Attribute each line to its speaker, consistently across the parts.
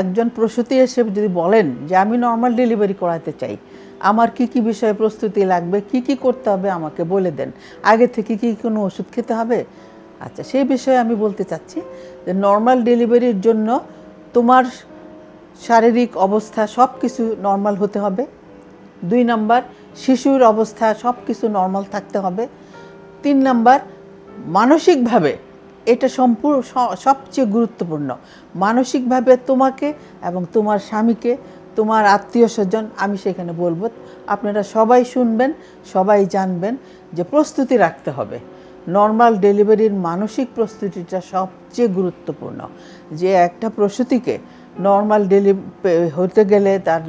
Speaker 1: একজন প্রসূতি এসে যদি বলেন যে আমি নর্মাল ডেলিভারি করাতে চাই, আমার কি কি বিষয়ে প্রস্তুতি লাগবে, কি কি করতে হবে আমাকে বলে দেন। আগে থেকে কি কোনো ওষুধ খেতে হবে? আচ্ছা সেই বিষয়ে আমি বলতে চাচ্ছি যে নর্মাল ডেলিভারির জন্য তোমার শারীরিক অবস্থা সব কিছু নর্মাল হতে হবে। দুই নাম্বার, শিশুর অবস্থা সব কিছু নর্মাল থাকতে হবে। তিন নাম্বার, মানসিকভাবে এটা সম্পূর্ণ সবচেয়ে গুরুত্বপূর্ণ। মানসিকভাবে তোমাকে এবং তোমার স্বামীকে, তোমার আত্মীয় স্বজন, আমি সেখানে বলব, আপনারা সবাই শুনবেন, সবাই জানবেন যে প্রস্তুতি রাখতে হবে। নর্মাল ডেলিভারির মানসিক প্রস্তুতিটা সবচেয়ে গুরুত্বপূর্ণ। যে একটা প্রসূতিকে নর্মাল ডেলি হতে গেলে তার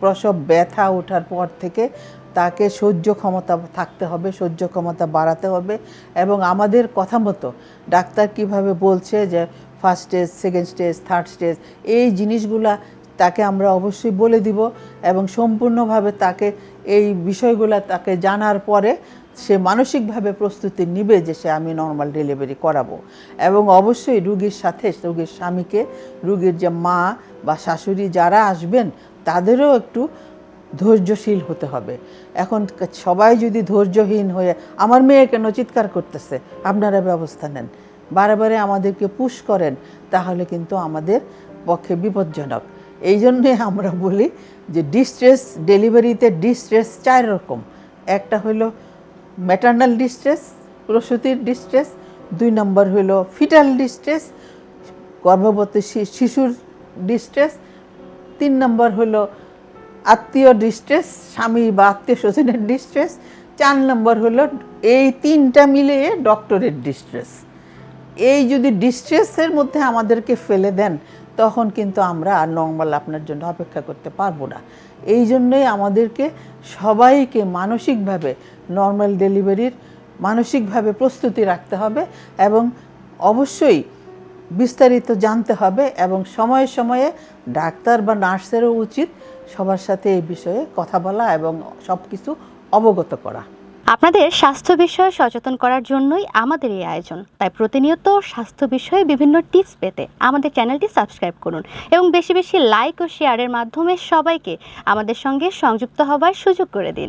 Speaker 1: প্রসব ব্যথা ওঠার পর থেকে তাকে সহ্য ক্ষমতা থাকতে হবে, সহ্য ক্ষমতা বাড়াতে হবে এবং আমাদের কথা মতো ডাক্তার কীভাবে বলছে যে first stage second stage third stage এই জিনিসগুলা তাকে আমরা অবশ্যই বলে দিব এবং সম্পূর্ণভাবে তাকে এই বিষয়গুলা তাকে জানার পরে সে মানসিকভাবে প্রস্তুতি নিবে যে সে আমি নর্মাল ডেলিভারি করাবো। এবং অবশ্যই রুগীর সাথে, রুগীর স্বামীকে, রুগীর যে মা বা শাশুড়ি যারা আসবেন, তাদেরও একটু ধৈর্যশীল হতে হবে। এখন সবাই যদি ধৈর্যহীন হয়ে, আমার মেয়ে কেন চিৎকার করতেছে? আপনারা ব্যবস্থা নেন। বারে আমাদেরকে পুশ করেন, তাহলে কিন্তু আমাদের পক্ষে বিপজ্জনক। এই জন্যে আমরা বলি যে ডিস্ট্রেস ডেলিভারিতে ডিস্ট্রেস চার রকম। একটা হলো ম্যাটার্নাল ডিস্ট্রেস প্রসূতির ডিস্ট্রেস দুই নম্বর হলো ফিটাল ডিস্ট্রেস গর্ভবতী শিশুর ডিস্ট্রেস তিন নম্বর হলো আত্মীয় ডিস্ট্রেস স্বামী বা আত্মীয় স্বজনের ডিস্ট্রেস চার নম্বর হলো এই তিনটা মিলিয়ে ডক্টরের ডিস্ট্রেস এই যদি ডিস্ট্রেসের মধ্যে আমাদেরকে ফেলে দেন, তখন কিন্তু আমরা আর নর্মাল আপনার জন্য অপেক্ষা করতে পারব না। এই জন্যই আমাদেরকে সবাইকে মানসিকভাবে নর্মাল ডেলিভারির মানসিকভাবে প্রস্তুতি রাখতে হবে এবং অবশ্যই বিস্তারিত জানতে হবে এবং সময়ে সময়ে ডাক্তার বা নার্সেরও উচিত সবার সাথে এই বিষয়ে কথা বলা এবং সব কিছু অবগত করা।
Speaker 2: আপনাদের স্বাস্থ্য বিষয়ে সচেতন করার জন্যই আমাদের এই আয়োজন। তাই প্রতিনিয়ত স্বাস্থ্য বিষয়ে বিভিন্ন টিপস পেতে আমাদের চ্যানেলটি সাবস্ক্রাইব করুন এবং বেশি বেশি লাইক ও শেয়ারের মাধ্যমে সবাইকে আমাদের সঙ্গে সংযুক্ত হবার সুযোগ করে দিন।